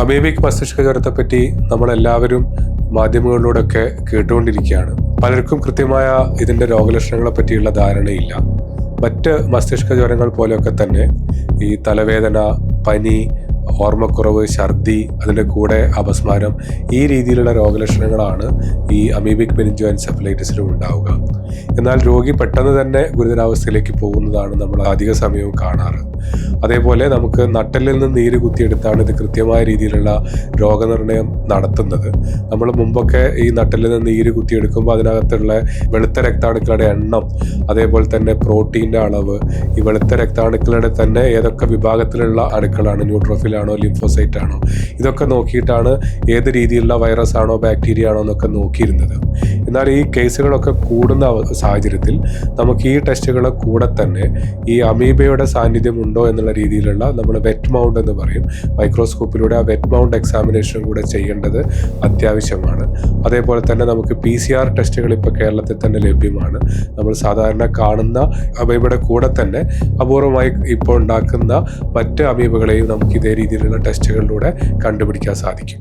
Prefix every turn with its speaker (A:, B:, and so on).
A: Amoebic മസ്തിഷ്ക ജ്വരത്തെപ്പറ്റി നമ്മളെല്ലാവരും മാധ്യമങ്ങളിലൂടെയൊക്കെ കേട്ടുകൊണ്ടിരിക്കുകയാണ്. പലർക്കും കൃത്യമായ ഇതിന്റെ രോഗലക്ഷണങ്ങളെ പറ്റിയുള്ള ധാരണയില്ല. മറ്റ് മസ്തിഷ്ക ജ്വരങ്ങൾ പോലെയൊക്കെ തന്നെ ഈ തലവേദന പനി ഓർമ്മക്കുറവ് ഛർദി അതിന്റെ കൂടെ അപസ്മാരം ഈ രീതിയിലുള്ള രോഗലക്ഷണങ്ങളാണ് ഈ അമീബിക് മെനിഞ്ചോ എൻസെഫലൈറ്റിസിലും ഉണ്ടാവുക. എന്നാൽ രോഗി പെട്ടെന്ന് തന്നെ ഗുരുതരാവസ്ഥയിലേക്ക് പോകുന്നതാണ് നമ്മൾ അധിക സമയവും കാണാറ്. അതേപോലെ നമുക്ക് നട്ടലിൽ നിന്ന് നീര് കുത്തിയെടുത്താണ് ഇത് കൃത്യമായ രീതിയിലുള്ള രോഗനിർണയം നടത്തുന്നത്. നമ്മൾ മുമ്പൊക്കെ ഈ നട്ടലിൽ നിന്ന് നീര് കുത്തിയെടുക്കുമ്പോൾ അതിനകത്തുള്ള വെളുത്ത രക്താണുക്കളുടെ എണ്ണം അതേപോലെ തന്നെ പ്രോട്ടീന്റെ അളവ് ഈ വെളുത്ത രക്താണുക്കളുടെ തന്നെ ഏതൊക്കെ വിഭാഗത്തിലുള്ള അണുക്കളാണ് ന്യൂട്രോഫിലാണോ ലിംഫോസൈറ്റ് ആണോ ഇതൊക്കെ നോക്കിയിട്ടാണ് ഏത് രീതിയിലുള്ള വൈറസ് ആണോ ബാക്ടീരിയ ആണോ എന്നൊക്കെ നോക്കിയിരുന്നത്. എന്നാൽ ഈ കേസുകളൊക്കെ കൂടുന്ന സാഹചര്യത്തിൽ നമുക്ക് ഈ ടെസ്റ്റുകളെ കൂടെ തന്നെ ഈ അമീബയുടെ സാന്നിധ്യം ഉണ്ടോ എന്നുള്ള രീതിയിലുള്ള നമ്മൾ വെറ്റ് മൗണ്ട് എന്ന് പറയും. മൈക്രോസ്കോപ്പിലൂടെ ആ വെറ്റ് മൗണ്ട് എക്സാമിനേഷൻ കൂടെ ചെയ്യേണ്ടത് അത്യാവശ്യമാണ്. അതേപോലെ തന്നെ നമുക്ക് പി സി ആർ ടെസ്റ്റുകൾ ഇപ്പോൾ കേരളത്തിൽ തന്നെ ലഭ്യമാണ്. നമ്മൾ സാധാരണ കാണുന്ന അമീബയുടെ കൂടെ തന്നെ അപൂർവമായി ഇപ്പോൾ ഉണ്ടാക്കുന്ന മറ്റ് അമീബകളെയും നമുക്ക് ഇതേ രീതിയിലുള്ള ടെസ്റ്റുകളിലൂടെ കണ്ടുപിടിക്കാൻ സാധിക്കും.